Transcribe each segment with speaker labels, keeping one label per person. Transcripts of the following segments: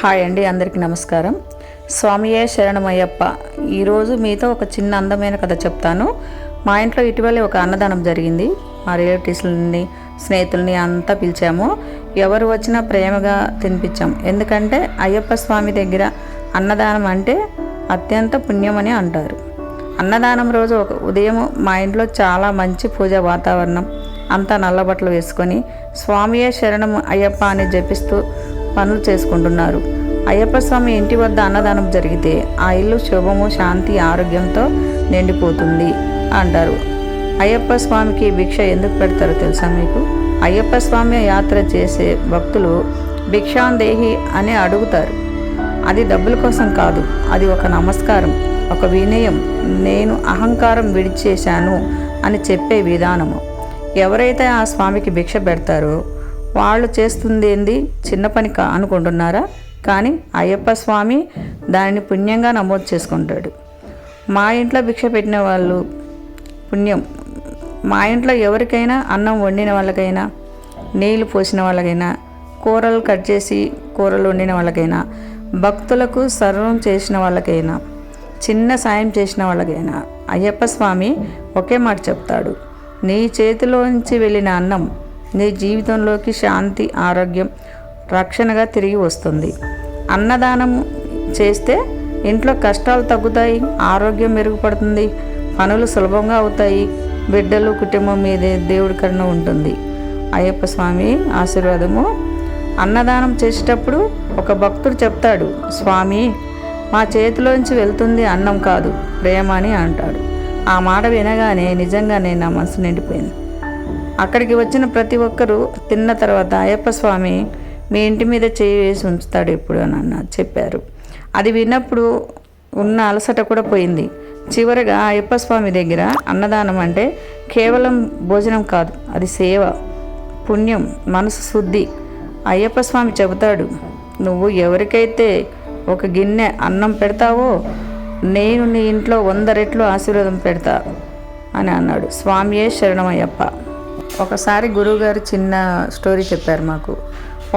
Speaker 1: hi అండి అందరికీ నమస్కారం స్వామియే శరణమయ్యప్ప ఈరోజు మీతో ఒక చిన్న అందమైన కథ చెప్తాను మా ఇంట్లో ఇటీవలే ఒక అన్నదానం జరిగింది మా రిలేటివ్స్ని స్నేహితుల్ని అంతా పిలిచాము ఎవరు వచ్చినా ప్రేమగా తినిపించాం ఎందుకంటే అయ్యప్ప స్వామి దగ్గర అన్నదానం అంటే అత్యంత పుణ్యమని అంటారు అన్నదానం రోజు ఒక ఉదయం మా ఇంట్లో చాలా మంచి పూజా వాతావరణం అంతా నల్లబట్టలు వేసుకొని స్వామియే శరణం అయ్యప్ప అని జపిస్తూ పనులు చేసుకుంటున్నారు అయ్యప్ప స్వామి ఇంటి వద్ద అన్నదానం జరిగితే ఆ ఇల్లు శుభము శాంతి ఆరోగ్యంతో నిండిపోతుంది అంటారు అయ్యప్ప స్వామికి భిక్ష ఎందుకు పెడతారో తెలుసా మీకు అయ్యప్ప స్వామి యాత్ర చేసే భక్తులు భిక్షాందేహి అని అడుగుతారు అది డబ్బుల కోసం కాదు అది ఒక నమస్కారం ఒక వినయం నేను అహంకారం విడిచేశాను అని చెప్పే విధానము ఎవరైతే ఆ స్వామికి భిక్ష పెడతారో వాళ్ళు చేస్తుంది ఏంది చిన్న పని కా అనుకుంటున్నారా కానీ అయ్యప్ప స్వామి దానిని పుణ్యంగా నమోదు చేసుకుంటాడు మా ఇంట్లో భిక్ష పెట్టిన వాళ్ళు పుణ్యం మా ఇంట్లో ఎవరికైనా అన్నం వండిన వాళ్ళకైనా నీళ్ళు పోసిన వాళ్ళకైనా కూరలు కట్ చేసి కూరలు వండిన వాళ్ళకైనా భక్తులకు సర్వం చేసిన వాళ్ళకైనా చిన్న సాయం చేసిన వాళ్ళకైనా అయ్యప్ప స్వామి ఒకే మాట చెప్తాడు నీ చేతిలోంచి వెళ్ళిన అన్నం నీ జీవితంలోకి శాంతి ఆరోగ్యం రక్షణగా తిరిగి వస్తుంది అన్నదానం చేస్తే ఇంట్లో కష్టాలు తగ్గుతాయి ఆరోగ్యం మెరుగుపడుతుంది పనులు సులభంగా అవుతాయి బిడ్డలు కుటుంబం మీదే దేవుడి కన్నా ఉంటుంది అయ్యప్ప స్వామి ఆశీర్వాదము అన్నదానం చేసేటప్పుడు ఒక భక్తుడు చెప్తాడు స్వామి మా చేతిలోంచి వెళ్తుంది అన్నం కాదు ప్రేమ అని అంటాడు ఆ మాట వినగానే నిజంగా నేను నా మనసు నిండిపోయింది అక్కడికి వచ్చిన ప్రతి ఒక్కరూ తిన్న తర్వాత అయ్యప్ప స్వామి మీ ఇంటి మీద చేయి వేసి ఉంచుతాడు ఎప్పుడు అని అన్న చెప్పారు అది విన్నప్పుడు ఉన్న అలసట కూడా పోయింది చివరగా అయ్యప్ప స్వామి దగ్గర అన్నదానం అంటే కేవలం భోజనం కాదు అది సేవ పుణ్యం మనసు శుద్ధి అయ్యప్ప స్వామి చెబుతాడు నువ్వు ఎవరికైతే ఒక గిన్నె అన్నం పెడతావో నేను నీ ఇంట్లో వంద రెట్లు ఆశీర్వాదం పెడతా అని అన్నాడు స్వామియే శరణమయ్యప్ప ఒకసారి గురువుగారు చిన్న స్టోరీ చెప్పారు మాకు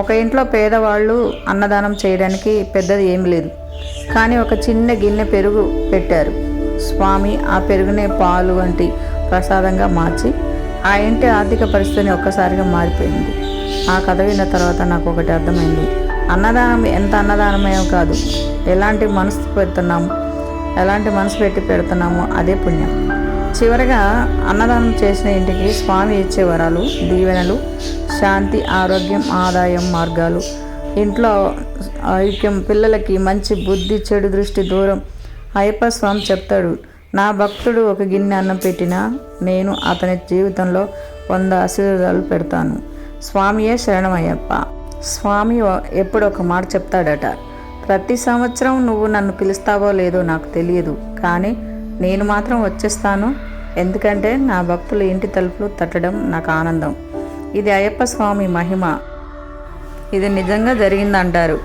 Speaker 1: ఒక ఇంట్లో పేదవాళ్ళు అన్నదానం చేయడానికి పెద్దది ఏమి లేదు కానీ ఒక చిన్న గిన్నె పెరుగు పెట్టారు స్వామి ఆ పెరుగునే పాలు వంటి ప్రసాదంగా మార్చి ఆ ఇంటి ఆర్థిక పరిస్థితిని ఒక్కసారిగా మారిపోయింది ఆ కథ విన్న తర్వాత నాకు ఒకటి అర్థమైంది అన్నదానం ఎంత అన్నదానమే కాదు ఎలాంటి మనసు పెడుతున్నాము ఎలాంటి మనసు పెట్టి పెడుతున్నామో అదే పుణ్యం చివరిగా అన్నదానం చేసిన ఇంటికి స్వామి ఇచ్చే వరాలు దీవెనలు శాంతి ఆరోగ్యం ఆదాయం మార్గాలు ఇంట్లో ఐక్యం పిల్లలకి మంచి బుద్ధి చెడు దృష్టి దూరం అయ్యప్ప స్వామి చెప్తాడు నా భక్తుడు ఒక గిన్నె అన్నం పెట్టినా నేను అతని జీవితంలో వంద ఆశీర్వాదాలు పెడతాను స్వామియే శరణం అయ్యప్ప స్వామి ఎప్పుడు ఒక మాట చెప్తాడట ప్రతి సంవత్సరం నువ్వు నన్ను పిలుస్తావో లేదో నాకు తెలియదు కానీ నేను మాత్రం వచ్చేస్తాను ఎందుకంటే నా భక్తులు ఇంటి తలుపులు తట్టడం నాకు ఆనందం ఇది అయ్యప్ప స్వామి మహిమ ఇది నిజంగా జరిగిందంటారు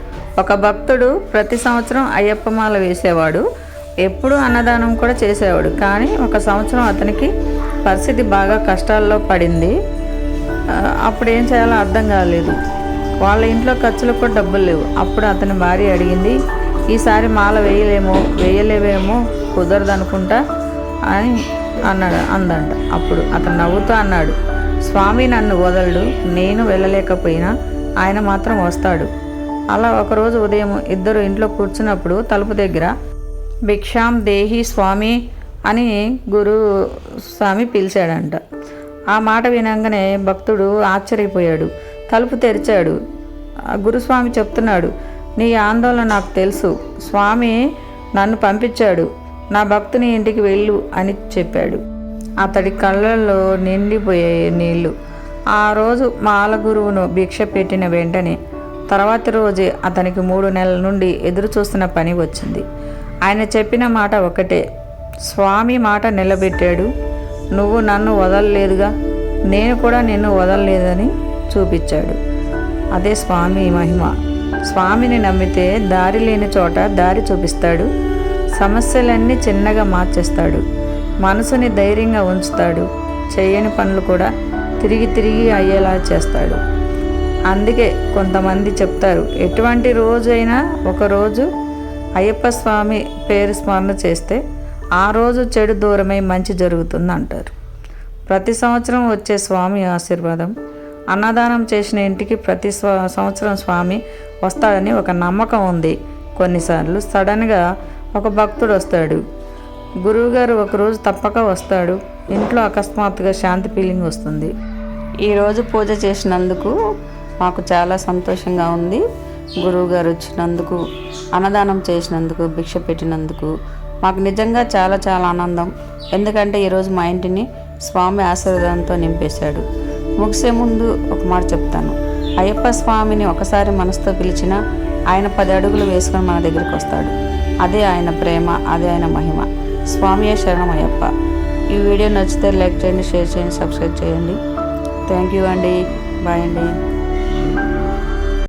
Speaker 1: ఒక భక్తుడు ప్రతి సంవత్సరం అయ్యప్ప మాల వేసేవాడు ఎప్పుడు అన్నదానం కూడా చేసేవాడు కానీ ఒక సంవత్సరం అతనికి పరిస్థితి బాగా కష్టాల్లో పడింది అప్పుడు ఏం చేయాలో అర్థం కాలేదు వాళ్ళ ఇంట్లో ఖర్చులకు కూడా డబ్బులు లేవు అప్పుడు అతని భార్య అడిగింది ఈసారి మాల వేయలేమో వేయలేవేమో కుదరదు అనుకుంటా అని అన్నాడు అందంట అప్పుడు అతను నవ్వుతూ అన్నాడు స్వామి నన్ను వదలడు నేను వెళ్ళలేకపోయినా ఆయన మాత్రం వస్తాడు అలా ఒకరోజు ఉదయం ఇద్దరు ఇంట్లో కూర్చున్నప్పుడు తలుపు దగ్గర భిక్షాం దేహి స్వామి అని గురు స్వామి పిలిచాడంట ఆ మాట వినంగానే భక్తుడు ఆశ్చర్యపోయాడు తలుపు తెరిచాడు గురుస్వామి చెప్తున్నాడు నీ ఆందోళన నాకు తెలుసు స్వామి నన్ను పంపించాడు నా భక్తుని ఇంటికి వెళ్ళు అని చెప్పాడు అతడి కళ్ళల్లో నిండిపోయే నీళ్లు ఆ రోజు మాల గురువును భిక్ష పెట్టిన వెంటనే తర్వాత రోజే అతనికి మూడు నెలల నుండి ఎదురు చూస్తున్న పని వచ్చింది ఆయన చెప్పిన మాట ఒకటే స్వామి మాట నిలబెట్టాడు నువ్వు నన్ను వదలలేదుగా నేను కూడా నిన్ను వదలలేదని చూపించాడు అదే స్వామి మహిమ స్వామిని నమ్మితే దారి లేని చోట దారి చూపిస్తాడు సమస్యలన్నీ చిన్నగా మార్చేస్తాడు మనసుని ధైర్యంగా ఉంచుతాడు చేయని పనులు కూడా తిరిగి తిరిగి అయ్యేలా చేస్తాడు అందుకే కొంతమంది చెప్తారు ఎటువంటి రోజైనా ఒకరోజు అయ్యప్ప స్వామి పేరు స్మరణ చేస్తే ఆ రోజు చెడు దూరమై మంచి జరుగుతుంది అంటారు ప్రతి సంవత్సరం వచ్చే స్వామి ఆశీర్వాదం అన్నదానం చేసిన ఇంటికి ప్రతి సంవత్సరం స్వామి వస్తాడని ఒక నమ్మకం ఉంది కొన్నిసార్లు సడన్గా ఒక భక్తుడు వస్తాడు గురువుగారు ఒకరోజు తప్పక వస్తాడు ఇంట్లో అకస్మాత్తుగా శాంతి ఫీలింగ్ వస్తుంది ఈరోజు పూజ చేసినందుకు మాకు చాలా సంతోషంగా ఉంది గురువుగారు వచ్చినందుకు అన్నదానం చేసినందుకు భిక్ష పెట్టినందుకు మాకు నిజంగా చాలా చాలా ఆనందం ఎందుకంటే ఈరోజు మా ఇంటిని స్వామి ఆశీర్వాదంతో నింపేశాడు ముగిసే ముందు ఒక మాట చెప్తాను అయ్యప్ప స్వామిని ఒకసారి మనసుతో పిలిచిన ఆయన పది అడుగులు వేసుకొని మన దగ్గరికి వస్తాడు అదే ఆయన ప్రేమ అదే ఆయన మహిమ స్వామియే శరణం అయ్యప్ప ఈ వీడియో నచ్చితే లైక్ చేయండి షేర్ చేయండి సబ్స్క్రైబ్ చేయండి థ్యాంక్ యూ అండి బాయ్ అండి